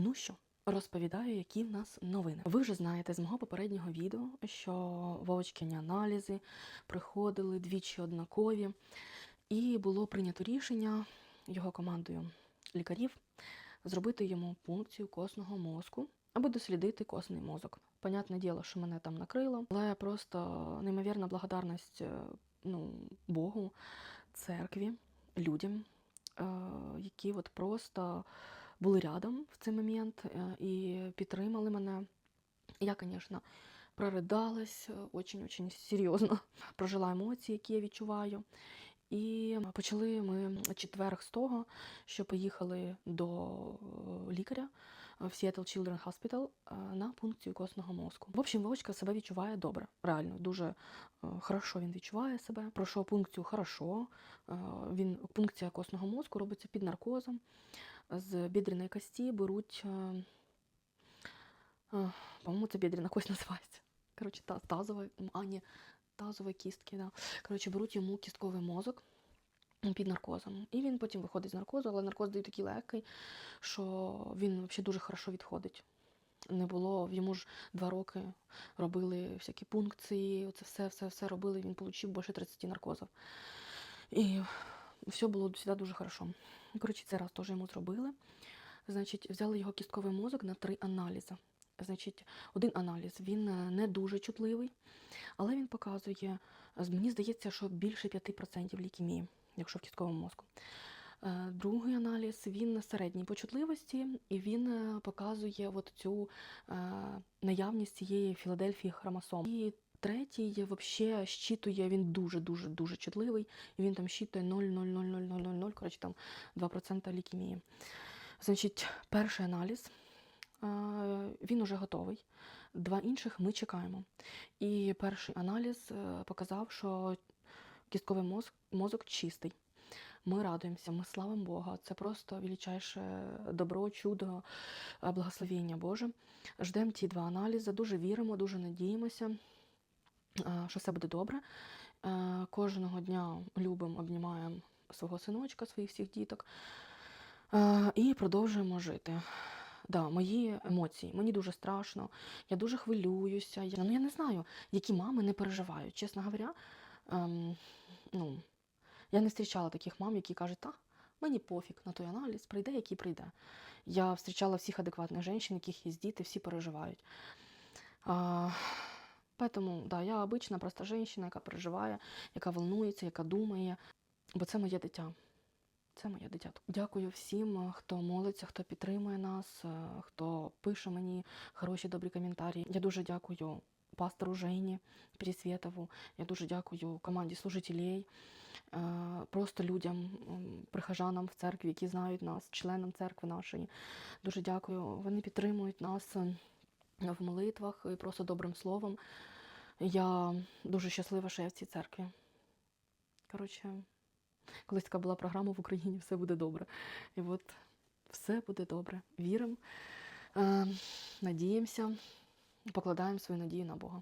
Ну що, розповідаю, які в нас новини. Ви вже знаєте з мого попереднього відео, що Вовочкині аналізи приходили двічі однакові, і було прийнято рішення його командою лікарів зробити йому пункцію костного мозку, аби дослідити костний мозок. Понятне діло, що мене там накрило, але просто неймовірна благодарність е, ну, Богу, церкві, людям, е, які от просто були рядом в цей момент е, і підтримали мене. Я, звісно, проридалась очень-очень серйозно, прожила емоції, які я відчуваю. І почали ми четверг з того, що поїхали до е, лікаря в Seattle Children's Hospital е, на пункцію костного мозку. В общем, Вовочка себе відчуває добре, реально дуже е, хорошо він відчуває себе. Пройшов пункцію хорошо. Е, Він пункція костного мозку робиться під наркозом. З бідреної кості беруть, е, е, по-моєму, це бідрена кость називається. Коротше, та, тазова, а ні, тазові кістки. Да. Коротше, беруть йому кістковий мозок під наркозом. І він потім виходить з наркозу, але наркоз дають такий легкий, що він взагалі дуже хорошо відходить. Не було, йому ж два роки робили всякі пункції, оце все, все, все робили, він отримав більше 30 наркозів. І все було завжди дуже хорошо. Коротше, цей раз теж йому зробили. Значить, взяли його кістковий мозок на три аналізи. Значить, один аналіз він е, не дуже чутливий, але він показує, мені здається, що більше 5% лікемії, якщо в кістковому мозку. Е, Другий аналіз він середній по чутливості, і він е, показує от цю наявність цієї Філадельфії хромосом. І третій взагалі щитує, він дуже-дуже дуже чутливий, і він там щитує 0,0000000, коротше там 2% лікемії. Значить, перший аналіз. Він уже готовий. Два інших ми чекаємо. І перший аналіз е, показав, що кістковий мозок, мозок чистий. Ми радуємося, ми славимо Бога. Це просто величайше добро, чудо, благословення Боже. Ждемо ті два аналізи, дуже віримо, дуже надіємося, що все буде добре. Кожного дня любимо, обнімаємо свого синочка, своїх всіх діток і продовжуємо жити. Да, мої емоції, мені дуже страшно, я дуже хвилююся. Я, ну, я не знаю, які мами не переживають. Чесно говоря, ем, ну, я не зустрічала таких мам, які кажуть, та мені пофіг на той аналіз, прийде, який прийде. Я зустрічала всіх адекватних жінок, яких є діти, всі переживають. Поэтому, да, я обична просто жінка, яка переживає, яка волнується, яка думає, бо це моє дитя. Це моє дитятко. Дякую всім, е, хто молиться, хто підтримує нас, е, хто пише мені хороші добрі коментарі. Я дуже дякую пастору Жені Пересвєтову. Я дуже дякую команді служителей, е, просто людям, прихожанам в церкві, які знають нас, членам церкви нашої. Дуже дякую. Вони підтримують нас в молитвах і просто добрим словом. Я дуже щаслива, що я в цій церкві. Коротше, колись така була програма в Україні Все буде добре. І от все буде добре. Віримо, е, надіємося, покладаємо свою надію на Бога.